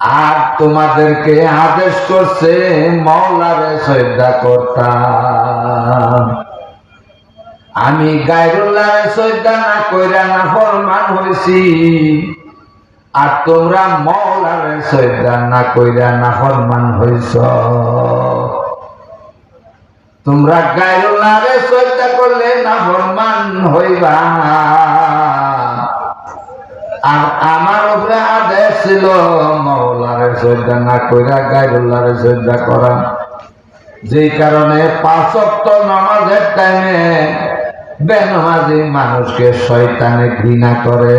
আর তোমাদেরকে আদেশ করছে, মৌলারে শ্রদ্ধা করতাম। আমি গায়রুল্লাহ শ্রদ্ধা না কইরা না ফরমান হয়েছি আর তোমরা মৌলারে শ্রদ্ধা না কইরা না ফরমান হইছ। তোমরা গায়রুল্লাহরে শ্রদ্ধা করলে না ফরমান হইবা। আর আমার উপরে আদেশ ছিল, মৌলারে শ্রদ্ধা না কইরা গায়রুল্লাহরে শ্রদ্ধা করা। যেই কারণে পাঁচক্ত নামাজের টাইমে বেনমাজি মানুষকে শয়তানে ঘৃণা করে।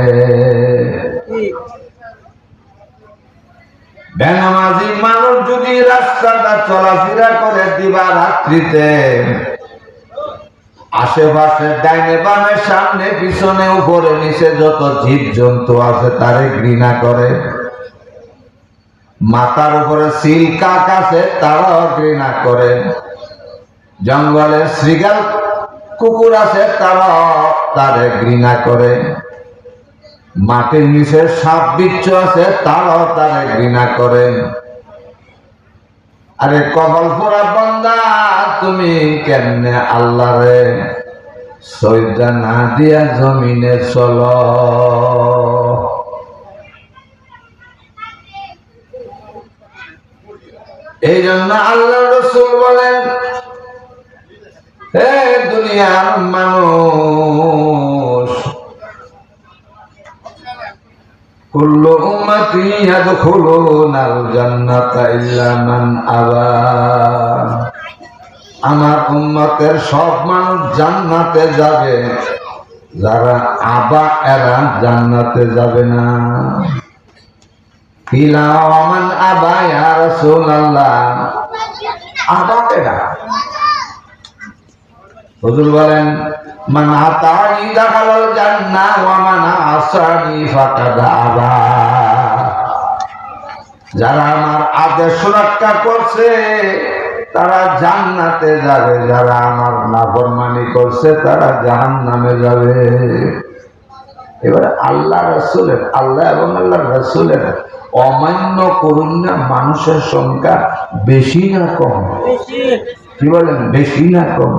বেনামাজি মানুষ যদি রাস্তাটা চলাফেরা করে দিবা রাত্রিতে আশেপাশে ডাইনে বামে, সামনে, পিছনে, উপরে, নিচে যত জীব জন্তু আছে তারে ঘৃণা করে। মাথার উপরে সিল কাক আছে, তারাও ঘৃণা করে। জঙ্গলে শ্রীগাল কুকুর আছে, তারাও তারে ঘৃণা করে। মাটির নিচে সাপ বিচ্ছু আছে, তারাও তারে ঘৃণা করে। আরে কবল পোড়া বন্দা, তুমি কেমনে আল্লাহরে সৈদা না দিয়া জমিনে চল। এই জন্য আল্লাহ রসুল বলেন, হে দুনিয়ার মানুষ কুল্লু উম্মতি ইয়াদখুলুনাল জান্নাতা ইল্লা মান আবা। আমার উম্মতের সব মানুষ জান্নাতে যাবে। যারা আবা, এরা জান্নাতে যাবে না। কিলা ওমান আবা ইয়া রাসূলুল্লাহ। আবা এরা হুজুর বলেন, মান আতানি জান্নাহ ওয়া মান আসানি ফাকাদ যারা আমার আদেশ রক্ষা করছে, তারা জান্নাতে যাবে। যারা আমার নাফরমানি করছে, তারা জাহান্নামে যাবে। এবারে আল্লাহ রসুলের, আল্লাহ এবং আল্লাহ রসুলের অমান্য করুন না মানুষের সংখ্যা বেশি না কম? কি বলেন বেশি না কম।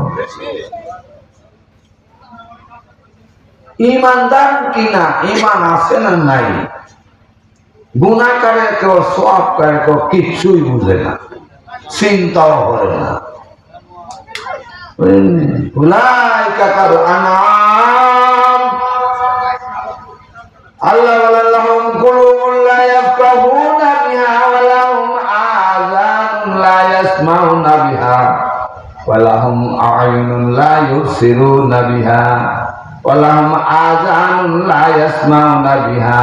ইমানদার কিনা ইমান আছে না নাই? গুণা করে কেউ সব করে, কেউ কিচ্ছুই বুঝে না। চিন্তাও করে না। আনাম আল্লাহ ওয়া লাহুম আযানুন লা ইয়াসমাউনা বিহা,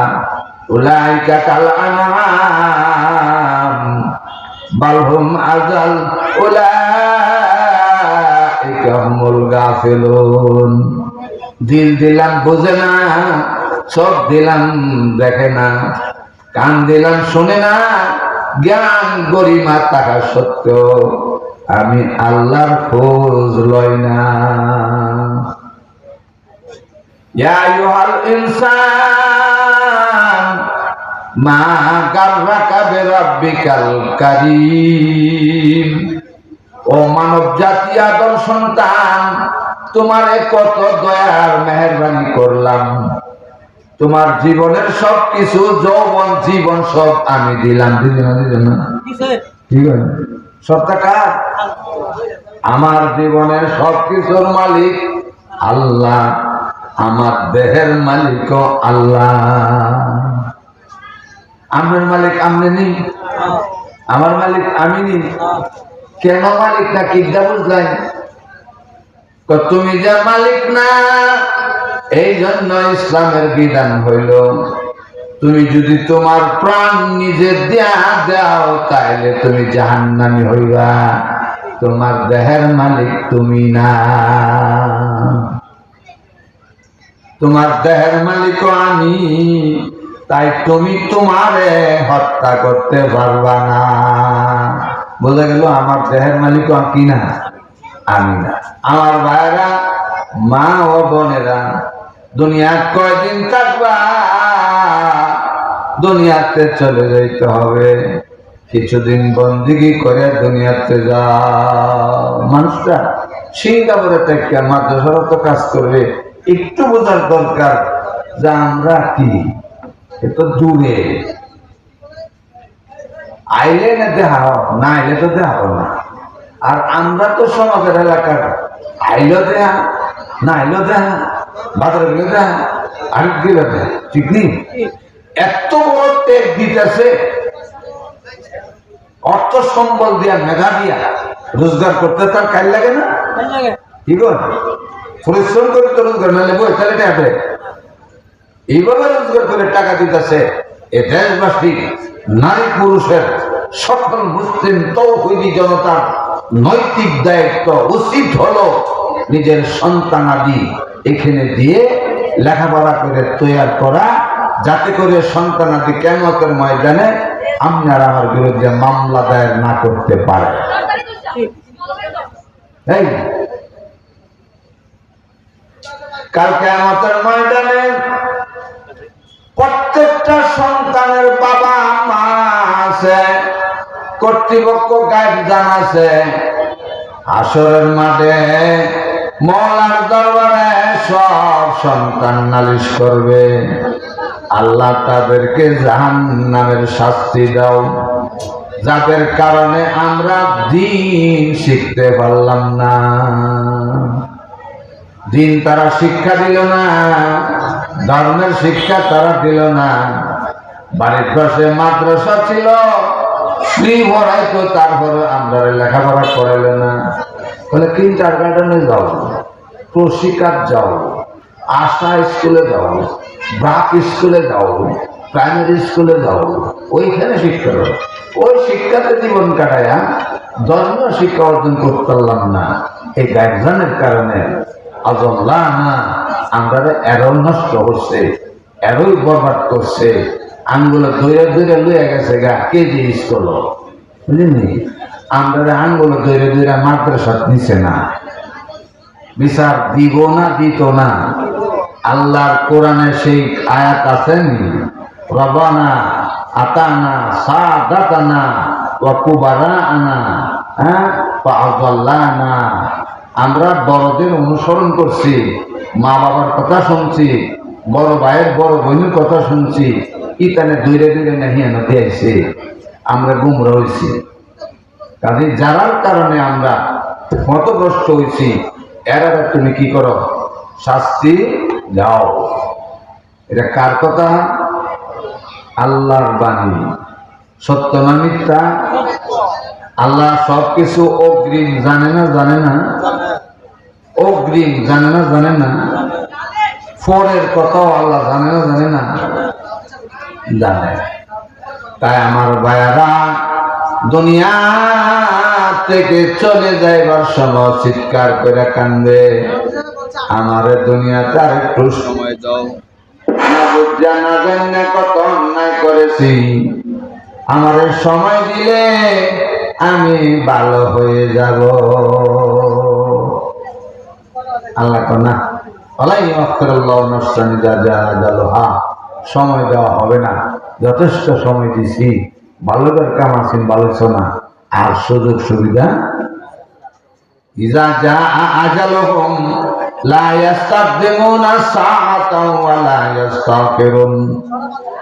উলাইকা কাল আনআম, বাল হুম আযাল, উলাইকা হুমুল গাফিলুন। দিল দিলাম, বোঝে না, চোখ দিলাম, দেখে না, কান দিলাম, শোনে না, জ্ঞান গরিমা থাকা সত্ত্বেও। আমি আল্লাহর খোঁজ লই না। ইয়া আইয়ুহাল ইনসান মা গাররাকা বিরাব্বিকাল কারীম। ও মানব জাতি আদর সন্তান তোমারে কত দয়ার মেহরবানি করলাম। তোমার জীবনের সব কিছু যৌবন জীবন সব আমি দিলাম। দিলাম দিলাম ঠিক আছে। টাকা আমার জীবনের সব কিছুর মালিক আল্লাহ আমার দেহের মালিক আল্লাহ। আমার মালিক আমি নেই আমার মালিক আমি নেই। কেন মালিক না বুঝলেন কয়, তুমি যা মালিক না এই জন্য ইসলামের বিধান হইল তুমি যদি তোমার প্রাণ নিজে দেয়া দাও, তাইলে তুমি জাহান্নামি হইবা। তোমার দেহের মালিক তুমি না। তোমার দেহের মালিক আমি, তাই তুমি তোমারে হত্যা করতে পারবা না। বলে গেল, আমার দেহের মালিক কি না, আমি না। আমার ভাইরা মা ও বোনেরা দুনিয়া কয়দিন থাকবা দুনিয়াতে চলে যাইতে হবে। কিছুদিন বন্দিগি করে দুনিয়াতে যা মানুষটা সিঙ্গাপুরে থেকে মাদ্রাসারও তো কাজ করবে, একটু বোঝার দরকার যে আমরা কি? এ তো দূরে। আইলে না দেখাও না আইলে তো দেখাও না। আর আমরা তো সমাজের এলাকার আইলো দেহা না আইলো দেহা বাজার গেলে দেহা আর গেলে দেহা ঠিক নেই? এত বড় টেক দিতেছে অর্থ সম্বল দিয়া মেধা দিয়া রোজগার করতে তার কাল লাগে না। কি কর পরিশ্রম করে তো রোজগার নাহলে বই তাহলে টাকা এইভাবে রোজগার করে টাকা দিতেছে এ দেশবাসী নারী পুরুষের সকল মুসলিম তৌহিদি জনতার নৈতিক দায়িত্ব উচিত হলো নিজের সন্তানাদি এখানে দিয়ে লেখাপড়া করে তৈয়ার করা যাতে করে সন্তানাদি কেমতের ময়দানে আপনার আমার বিরুদ্ধে মামলা দায়ের না করতে পারে। কালকে আমাদের ময়দানে প্রত্যেকটা সন্তানের বাবা মা আছে, কর্তৃপক্ষ গাইড জানাছে আসরের মাঠে মলার দরবারে সব সন্তান নালিশ করবে। আল্লাহ তাদেরকে জাহান নামের শাস্তি দাও। যাদের কারণে আমরা দিন শিখতে পারলাম না। দিন তারা শিক্ষা দিল না, ধর্মের শিক্ষা তারা দিল না। বাড়ির পাশে মাদ্রাসা ছিল ফ্রি তারপরে আমরা লেখাপড়া করাইল না। বলে কিন্টার গার্ডেনে যাও প্রশিকার যাও। আশা স্কুলে যাও ব্রাক স্কুলে যাও প্রাইমারি স্কুলে যাও ওইখানে শিক্ষা দাও ওই শিক্ষাতে জীবন কাটায়া ধর্ম শিক্ষা অর্জন করতে পারলাম না। এই গার্জেনের কারণে না আমরা এরও নষ্ট হচ্ছে, এরই বরবাদ করছে। গেছে গা, কে জিনিস করল? বুঝলি আমরা আঙ্গুলো ধরে ধরে মাদ্রাসা নিছে না। বিচার দিব না, দিত না। আল্লাহর কোরআনে সেই আয়াত আছেনি? রবানা, আতানা, সাদাতানা ওয়া আনা হ্যাঁ? না আমরা বড়দের অনুসরণ করছি মা বাবার কথা শুনছি, বড় ভাইয়ের বড় বোনের কথা শুনছি, ইতানে দূরে দূরে নাহি আনতে আইছে, আমরা গুমরা হয়েছি কাজে যারার কারণে আমরা মতগ্রস্ত হয়েছি এরা তুমি কি করো? শাস্তি যাও। এটা কার কথা? আল্লাহর বাণী। সত্য না মিথ্যা? আল্লাহ সব কিছু অগ্রিম জানে না জানে না? অগ্রিম জানে না জানে না? পরের কথাও আল্লাহ জানে না জানে না? জানে। তাই আমার ভাইয়ারা, দুনিয়া থেকে চলে যাইবার সময় চিৎকার করে কান্দে। আমার দুনিয়াতে আর একটু সময় দাও। জানা কত অন্যায় করেছি। আমার সময় দিলে আমি ভালো হয়ে যাব। আল্লাহ কো না। আলাই অক্ষরাল্লাহ নফসানি যা যা সময় দেওয়া হবে না। যথেষ্ট সময় দিছি। ভালো দরকার আছেন ভালো আর সুযোগ সুবিধা? ইজা যা আজালহম।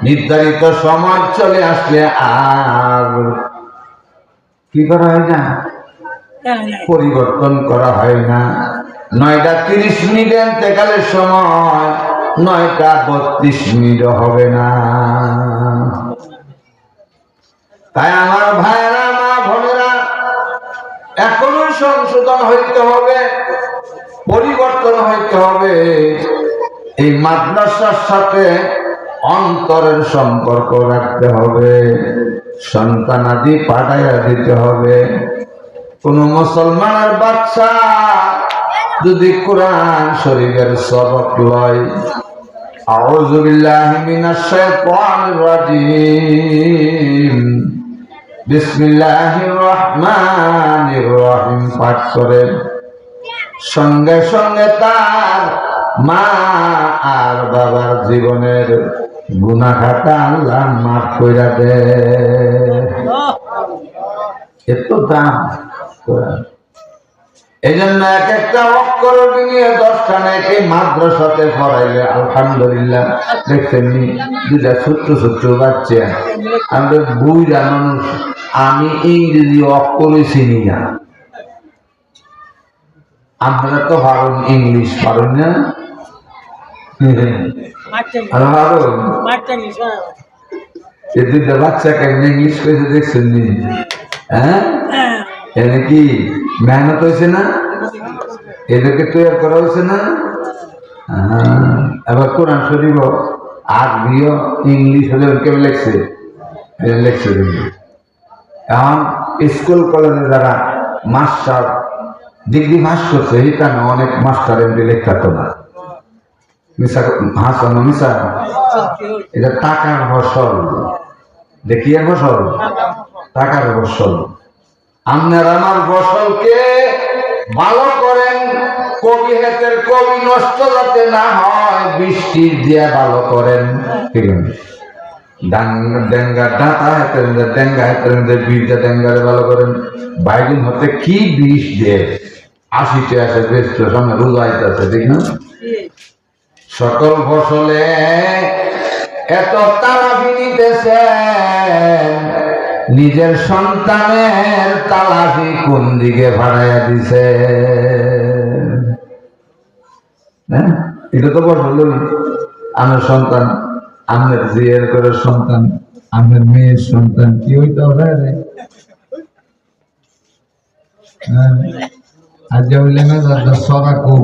নির্ধারিত সময় চলে আসলে আর কি করা হয় না? পরিবর্তন করা হয় না। নয়টা তিরিশ মিনিট এতেকালের সময়, নয়টা বত্রিশ মিনিট হবে না। তাই আমার ভাইয়েরা মা বোনেরা এখনও সংশোধন হইতে হবে। পরিবর্তন হইতে হবে এই মাদ্রাসার সাথে অন্তরের সম্পর্ক রাখতে হবে সন্তানাদি পাঠাইয়া দিতে হবে কোন মুসলমানের বাচ্চা যদি কোরআন শরীফের সবক লয় أعوذ بالله من الشيطان الرجيم بسم الله الرحمن الرحيم পাঠ করেন সঙ্গে সঙ্গে তার মা আর বাবার জীবনের গুনা আল্লাহ মাফ কইরা দে। এত দাম এই জন্য এক একটা অক্ষর নিয়ে দশটা নাকি মাদ্রাসাতে পড়াইলে আলহামদুলিল্লাহ। দেখছেন দুটা ছোট্ট ছোট্ট বাচ্চা। আমাদের মানুষ আমি ইংরেজি অক্ষরই চিনি না। আপনারা তো পারেন ইংলিশ পারেন না। আর পারেন এই দুইটা বাচ্চা কেমন ইংলিশ কইতে দেখছেন নি? হ্যাঁ? এনে কি মেহনত হয়েছে না? এদেরকে তৈরি করা হয়েছে না? আহ, এবার কোরআন শরীফ আরবিও ইংলিশ হলে কেউ লেখছে? এ লেখছে দেখবি। এখন স্কুল কলেজে যারা মাস্টার ডিগ্রি পাস করছে এটা না অনেক মাস্টার এমনি লেখাতো না। মিশা হাসানো মিশা এটা টাকার ফসল ফসল টাকার ফসল আপনার আমার ফসলকে ভালো করেন, কবি হেতের কবি নষ্ট যাতে না হয়, বৃষ্টি দিয়ে ভালো করেন। ঠিক আছে। মধ্যে ডেঙ্গা বীজটা ডেঙ্গারে ভালো করেন। বাইগুন হতে কি বিষ দিয়ে? আশিতে আছে রোজা আছে সকল ফসলে এত তালাফি নিতেছেন নিজের সন্তানের তালাফি কোন দিকে ভাড়াইয়া দিছে? হ্যাঁ? এটা তো ফসল আমার সন্তান আমার জিয়ের করে সন্তান আমার মেয়ের সন্তান, কি হইতে হবে হ্যাঁ? আজ না সরা খুব।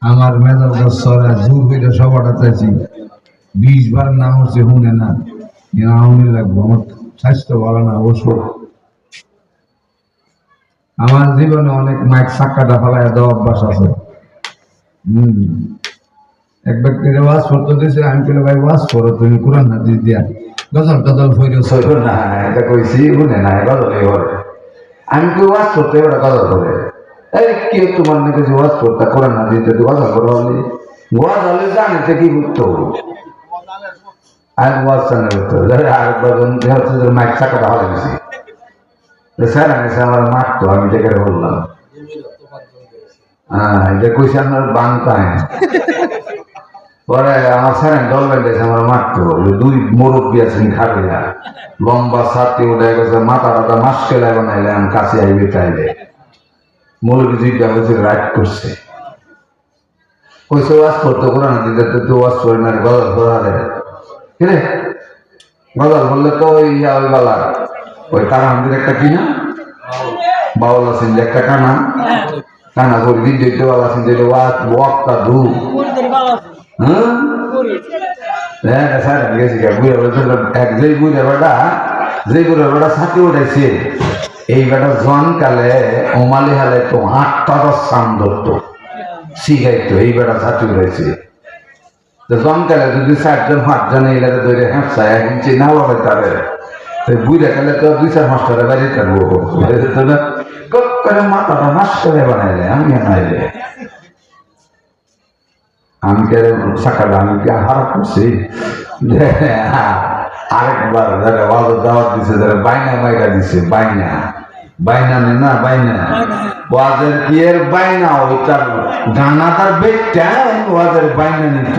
আমার মেজাজটা সরা, জোর হইলে সবাটা চাইছি। বিশ বার না হচ্ছে শুনে না। আউনি লাগবো আমার স্বাস্থ্য ভালো না, অবশ্য। আমার জীবনে অনেক মাইক সাক্কাটা ফেলায় দেওয়া অভ্যাস আছে। হম। এক ব্যক্তির ওয়াজ করতে দিয়েছে আমি বলে ভাই ওয়াজ করো তুমি কোরআন হাদিস দিয়া। গজল টজল ফইরে সইব না এটা কইছি শুনে না গজল এবার আমি কই ওয়াজ করতে ওরা গজল করে। এই কি তোমার নাকি যে ওয়াজ করতে কোরআন হাদিস দিয়ে গজল করো বলি গজলে জানিতে কি বুঝতো আর ওয়াজ জানে বুঝতো আরেকবার হচ্ছে যে মাইক চাকাটা হলে গেছি স্যার আমি আমার মারতো আমি দেখে বললাম। হ্যাঁ এটা কইছে আপনার বাংকায়। পরে আমার স্যার দল বেঁধেছে আমার মারতো দুই মুরব্বী আছেন খাবিরা লম্বা ছাতি উঠে গেছে মাথা কাছে আইবে চাইলে মুরব্বী দুইটা হয়েছে রাইট করছে? কইছে ওয়াজ করতে কোরআন দিতে তো তুই ওয়াজ করে না গজল ধরালে কিরে গজল বললে তো ওই ইয়া ওই গলা ওই কানা আমাদের একটা কিনা বাউল আছেন যে একটা কানা। কানা করে দিন দিতে বাবা আছেন যে ওয়াক ওয়াকটা ধু হ্যাঁ? হ্যাঁ এক যেই বুড়ে বেটা, যেই বুড়ে বেটা ছাতি উঠেছে এই বেটা জন কালে ওমালি হালে তো আটটা সাম ধরতো, শিখাইতো, এই বেটা ছাতি উঠেছে জন যদি চারজন, পাঁচজন এইলাকে ধরে হ্যাঁপসা এক ইঞ্চি না হবে তারে, তো বুড়ে কালে তো দুই চার মাস করে বাড়ি থাকব মাথাটা নাশ করে বানাইলে, আমি বানাইলে আমি কে সকালে আমি কি হারাপ করছি? যে, আরেকবার যারা ওয়াজত দাওয়াত দিছে যারা বাইনা মাইরা দিছে বাইনা। বাইনা নে না বাইনা। ওয়াজের বাইনা? ওইটার গানা তার বেটটা ওয়াজের বাইনা নিত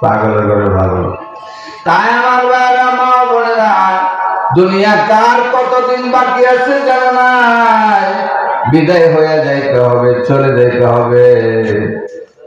পাগলের করে পাগল। তাই আমার ভাইরা মা বোনেরা দুনিয়া কার কতদিন বাকি আছে জানো নাই? বিদায় হয়ে যাইতে হবে চলে যাইতে হবে।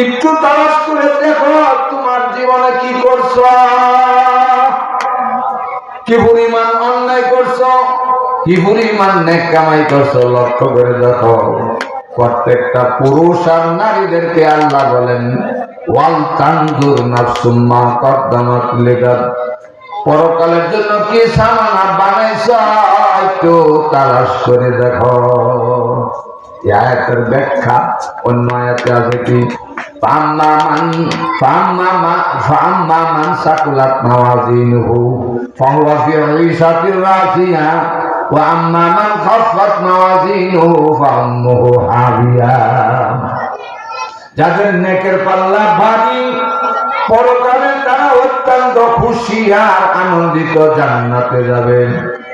একটু তালাশ করে দেখো, তোমার জীবনে কি করছ? কি পরিমাণ অন্যায় করছ? কি পরিমাণ নেক কামাই করছ? লক্ষ্য করে দেখো, প্রত্যেকটা পুরুষ আর নারীদেরকে আল্লাহ বলেন, ওয়াল তানজুর নাফসুম্মা কদ্দামাত লিগাদ। পরকালের জন্য কি সামানা বানাইছ? একটু তালাশ করে দেখো। আয়াতের ব্যাখ্যা, অন্য আয়াতে আছে কি? যাদের নেকের পাল্লা ভারী, পরকালে তারা অত্যন্ত খুশি আর আনন্দিত জান্নাতে যাবেন।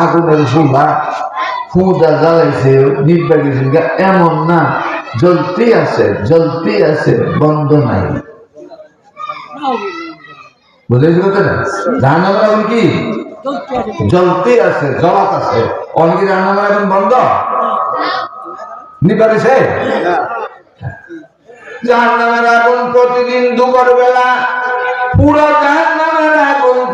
আগুনের ফুলা ফুটা জ্বালাইছে এমন না জ্বলতে আছে জ্বলতে আছে, বন্ধ নাই। বুঝেছি কথাটা? কি? জ্বলতে আছে আছে। অনেকে বন্ধ? নিবা গেছে? জাহান্নামের আগুন প্রতিদিন দুপুর বেলা পুরো আগুন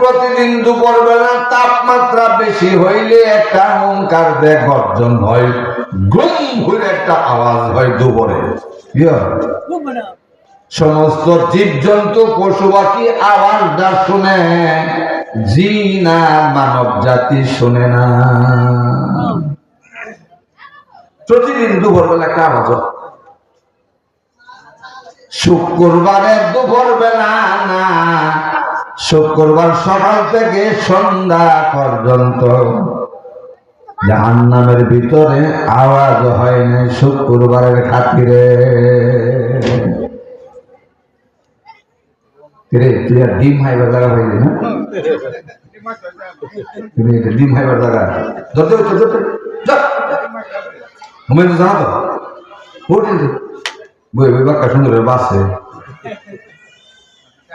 প্রতিদিন দুপুর বেলা তাপমাত্রা বেশি হইলে একটা হুঙ্কার দেখ গর্জন হয়। গুম ঘুরে একটা আওয়াজ হয় দুপুরে। সমস্ত জীব জন্তু পশু পাখি আওয়াজটা শুনে, জিনা মানব জাতি শুনে না। প্রতিদিন দুপুর বেলা একটা আওয়াজ। শুক্রবারের দুপুর বেলা না শুক্রবার সকাল থেকে সন্ধ্যা পর্যন্ত। জাহান্নামের ভিতরে আওয়াজ হয় না শুক্রবারের খাতিরে। ডিম হাইবার জায়গা পাইলি না? ডিম হাইবার জায়গা? ঘুমাই তো। বাক্কা বাসে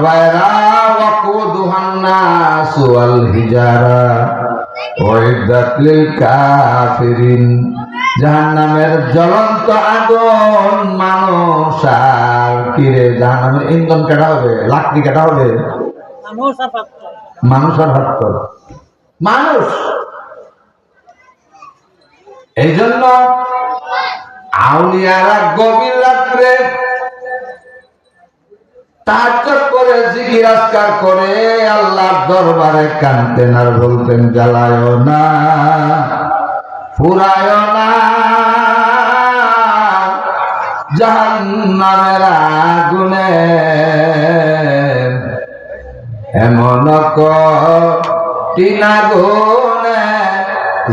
আমার বাইরা ওয়াকুদুহান্না হিজারা ওয়াইদাত লিল কাফিরিন। জাহান্নামের জ্বলন্ত আগুন মানুষ আর কিরে জাহান্নামের ইন্ধন কাটা হবে? লাকড়ি কাটা হবে? মানুষ আর এই জন্য আউলিয়ারা গভীর রাত্রে তাজ্জব করে জিকির আজকার করে আল্লাহর দরবারে কানতেন আর বলতেন জ্বালায় না ফুরায় না, জাহান্নামের আগুনে এমন টিনা গুনে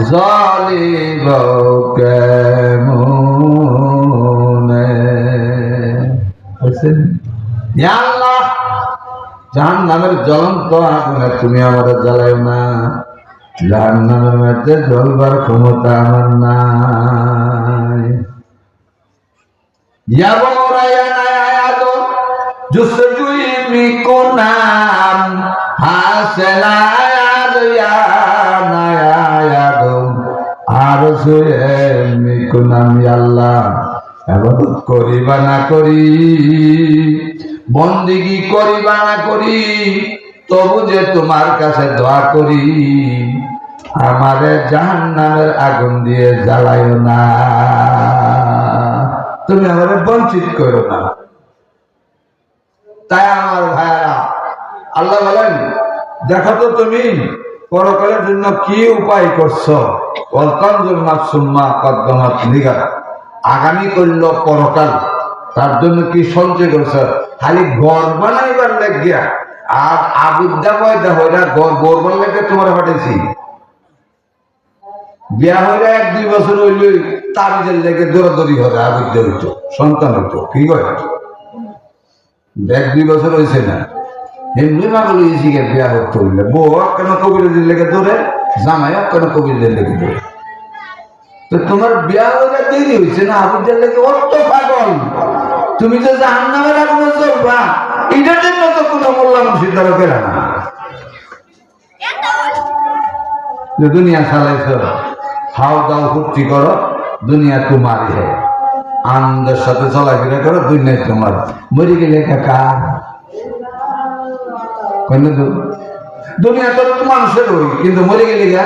জলিব কেমনে বুঝছেন? ইয়া আল্লাহ জাহান নামের জ্বলন্ত আগুনে তুমি আমার জ্বালায় না জাহান নামের মধ্যে জ্বলবার ক্ষমতা আমার নাই Ya boraya nayado Jusujui mikunam Haselayado ya nayado Arzuye mikunam ya Allah এবাদত করি বা না করি বন্দিগি করি বা না করি, তবু যে তোমার কাছে দোয়া করি, আমারে জাহান নামের আগুন দিয়ে জ্বালাইও না। তুমি আমারে বঞ্চিত করো না। তাই আমার ভাইয়ারা, আল্লাহ বলেন, দেখো তো তুমি, পরকালের জন্য কি উপায় করছ? অল্পঞ্জল মাসুম্মা কদ্দমাত নিগা আগামী করল পরকাল। তার জন্য কি সঞ্চয় করছে খালি ঘর বানাইবার লাগিয়া আর আবুদ্দা পয়দা হইরা ঘর গড়বার লাগে তোমার পাঠাইছি। বিয়া হইলে এক, দুই বছর হইলে তাবিজের লেগে দৌড়াদৌড়ি হবে আবুদ্দা হইতো সন্তান হইতো কি করে এক দুই বছর হয়েছে না। এমনি পাগল হয়েছি গে বিয়া করতে হইলে। বউ কেন কবিরাজের লেগে ধরে জামাই কেন কবিরাজের লেগে ধরে তো তোমার বিয়া হয়ে দেরি হয়েছে না? আবুদের লেগে অত পাগল। তুমি তো জাহান নামের আগুনে চলবা এটার জন্য তো কোনো মোল্লা পেলে না। যে দুনিয়া চালাইছ খাও দাও ফুর্তি করো, দুনিয়া তোমারই হে। আনন্দের সাথে চলাফেরা করো দুনিয়া তোমার। মরে গেলে কাকা তো দুনিয়া তো মানুষের হই কিন্তু মরে গেলে গা?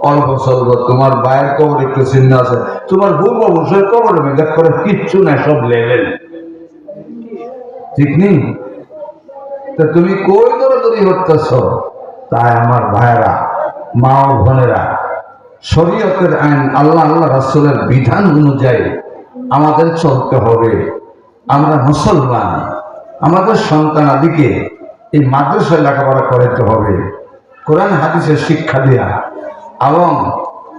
অল্প স্বল্প তোমার ভাইয়ের কবর একটু চিহ্ন আছে। তোমার পূর্বপুরুষের কবরের মধ্যে করে কিচ্ছু নাই, সব লেভেল। ঠিক নেই? তা তুমি কই দৌড়াদৌড়ি করতেছ? তাই আমার ভাইয়েরা, মা ও বোনেরা, শরীয়তের আইন, আল্লাহ আল্লাহ রাসূলের বিধান অনুযায়ী আমাদের চলতে হবে। আমরা মুসলমান, আমাদের সন্তান আদিকে এই মাদ্রাসায় লেখাপড়া করাতে হবে। কোরআন, হাদিসের শিক্ষা দেয়া। এবং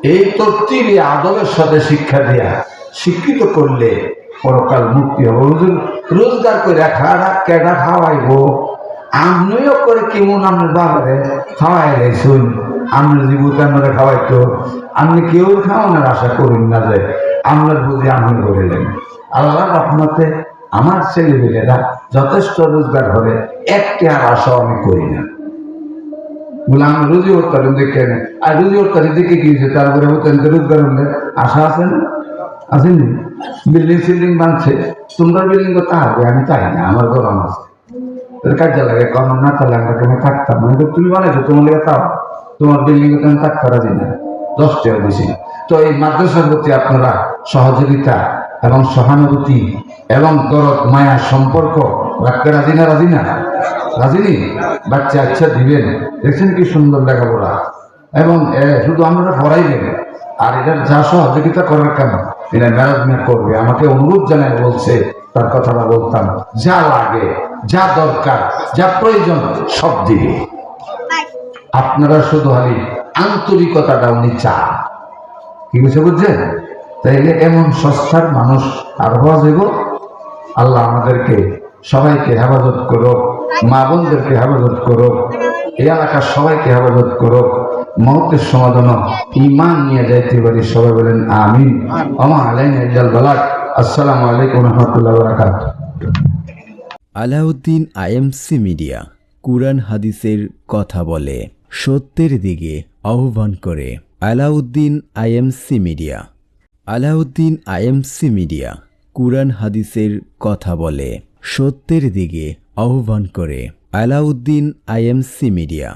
এই তত্ত্বীর আদবের সাথে শিক্ষা দেয়া শিক্ষিত করলে পরকাল মুক্তি হবে। রোজগার করে খাড়া কেডা খাওয়াইব? আমিও করে কেমন আপনার বাবারে খাওয়াই গেছুন আমরা জীবতে আমরা খাওয়াইতো। আপনি কেউ খাওয়ানোর আশা করুন না যে আমরা বুঝি আমি করিলেন আল্লাহ রহমতে আমার ছেলেমেয়েরা যথেষ্ট রোজগার হবে একটি আর আশা আমি করি না। বলে আমি রুজি হত্যার দেখে আর রুজি হত্যার দেখে কি হয়েছে? তারপরে হতেন রোজগার হলে আশা আছে না? আসেনি বিল্ডিং সিল্ডিং বানছে তোমরা বিল্ডিং করতে হবে আমি চাই না, আমার গরম আছে। তোর কাজে লাগে কারণ না তাহলে আমরা কেমন থাকতাম মানে তুমি বানাইছো তোমার লেগে তাও, তোমার বিল্ডিং এ তুমি থাকতে রাজি না। দশ বেশি তো এই মাদ্রাসার প্রতি আপনারা সহযোগিতা এবং সহানুভূতি এবং দরদ, মায়া, সম্পর্ক রাখতে রাজি না রাজি না? রাজি নি বাচ্চা আচ্ছা দিবেন। দেখছেন কি সুন্দর লেখাপড়া। এবং শুধু আমরা পড়াইবেন আর এটার যা সহযোগিতা করার কেন এটা ম্যানেজমেন্ট করবে। আমাকে অনুরোধ জানায় বলছে, তার কথাটা বলতাম। যা লাগে, যা দরকার, যা প্রয়োজন, সব দিবে। আপনারা শুধু খালি আন্তরিকতাটা উনি চান কি বুঝে বুঝছেন? তাইলে এমন সস্তার মানুষ আর হওয়া যাব আল্লাহ আমাদেরকে সবাইকে হেফাজত করো মা বোনদেরকে হেফাজত করো এলাকার সবাইকে হেফাজত করো মহতের সমাধান ইমান নিয়ে যাইতে পারি। সবাই বলেন, আমিন। আমা আলাইন ইজাল বালাক আসসালামু আলাইকুম রহমতুল্লাহ বারাকাত আলাউদ্দিন আইএমসি মিডিয়া কুরআন হাদিসের কথা বলে, সত্যের দিকে আহ্বান করে। Alauddin IMC media. Alauddin IMC media Quran হাদিসের কথা বলে, সত্যের দিকে আহ্বান করে আলাউদ্দিন আইএমসি মিডিয়া।